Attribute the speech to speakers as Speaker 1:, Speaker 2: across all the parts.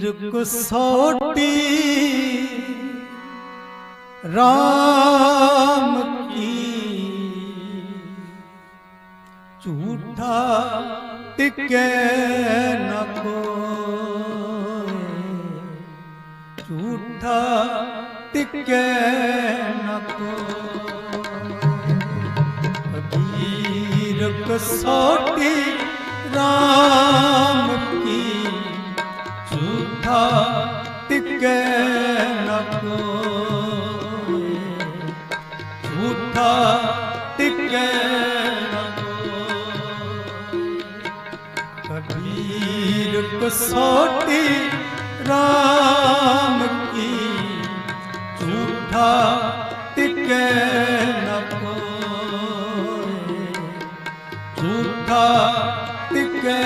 Speaker 1: Kabir ਕਸੌਟੀ RAM ਕੀ? ਝੂਠਾ ਟਿਕੈ ਨ ਕੋਇ ਝੂਠਾ ਟਿਕੈ ਨ ਕੋਇ ਕਬੀਰ ਕਸੌਟੀ RAM ਝੂਠਾ ਟਿਕੈ ਨ ਕਬੀਰ ਕਸੌਟੀ RAM ਕੀ ਝੂਠਾ ਟਿਕੈ ਨ ਕੋਇ ਝੂਠਾ ਟਿਕੈ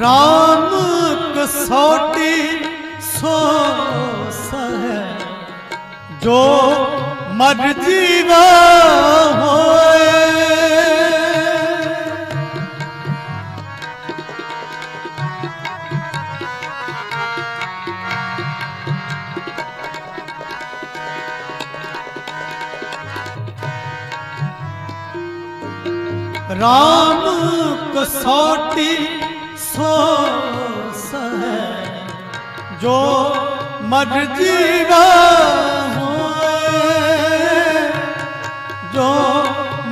Speaker 1: ਰਾਮ ਕਸੌਟੀ ਸੋ ਸਹਿ। ਜੋ ਮਰ ਜੀਵਾ ਹੋਏ। ਰਾਮ ਕਸੌਟੀ ਸੋ ਸਹਿ ਜੋ ਮਰ ਜੀਵਾ ਹੋਏ, ਜੋ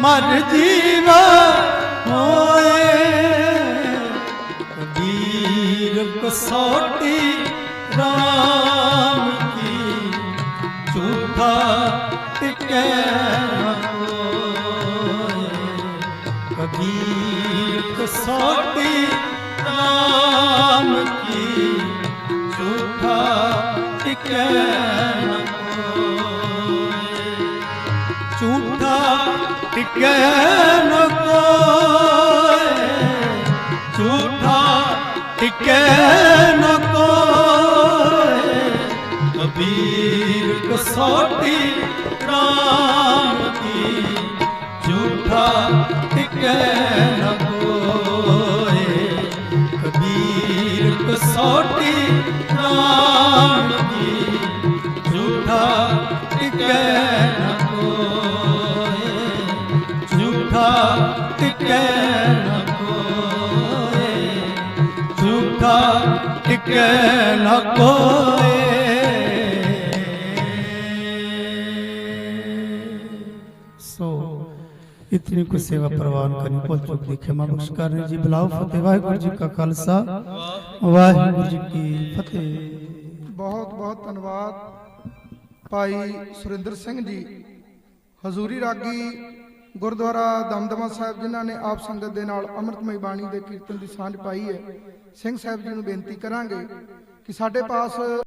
Speaker 1: ਮਰ ਜੀਵਾ ਹੋਏ। ਕਬੀਰ ਕਸੌਟੀ ਰਾਮ ਕੀ ਝੂਠਾ ਟਿਕੈ ਕਬੀਰ ਕਸੌਟੀ ਰਾਮ ਝੂਠਾ ਟਿਕੈ ਨ ਕੋਇ ਝੂਠਾ ਟਿਕੈ ਨ ਕੋਇ ਝੂਠਾ ਟਿਕੈ ਨ ਕੋਇ ਕਬੀਰ ਕਸੌਟੀ ਰਾਮ ਕੀ ਝੂਠਾ ਟਿਕੈ ਨ ਕੋਇ ਕਸੌਟੀ ਰਾਮ ਕੀ ਝੂਠਾ ਟਿਕੈ ਨ ਕੋਇ ਝੂਠਾ ਟਿਕੈ ਨ ਕੋਇ ਝੂਠਾ ਟਿਕੈ ਨ ਕੋਇ ਇਤਨੀ ਕੁ ਸੇਵਾ ਪ੍ਰਵਾਨ ਕਰੀ ਭੁੱਲ ਚੁੱਕ ਦੀ ਖਿਮਾ ਬਖਸ਼ ਕਰਨੀ ਜੀ ਬਲਾਉ ਫਤਿਹ ਵਾਹਿਗੁਰੂ ਜੀ ਕਾ ਖਾਲਸਾ ਵਾਹਿਗੁਰੂ ਜੀ ਕੀ ਫਤਿਹ
Speaker 2: ਬਹੁਤ ਬਹੁਤ ਧੰਨਵਾਦ ਭਾਈ ਸੁਰਿੰਦਰ ਸਿੰਘ ਜੀ ਹਜ਼ੂਰੀ ਰਾਗੀ ਗੁਰਦੁਆਰਾ ਦਮਦਮਾ ਸਾਹਿਬ ਜਿਨ੍ਹਾਂ ਨੇ ਆਪ ਸੰਗਤ ਦੇ ਨਾਲ ਅੰਮ੍ਰਿਤਮਈ ਬਾਣੀ ਦੇ ਕੀਰਤਨ ਦੀ ਸਾਂਝ ਪਾਈ ਹੈ ਸਿੰਘ ਸਾਹਿਬ ਜੀ ਨੂੰ ਬੇਨਤੀ ਕਰਾਂਗੇ ਕਿ ਸਾਡੇ ਪਾਸ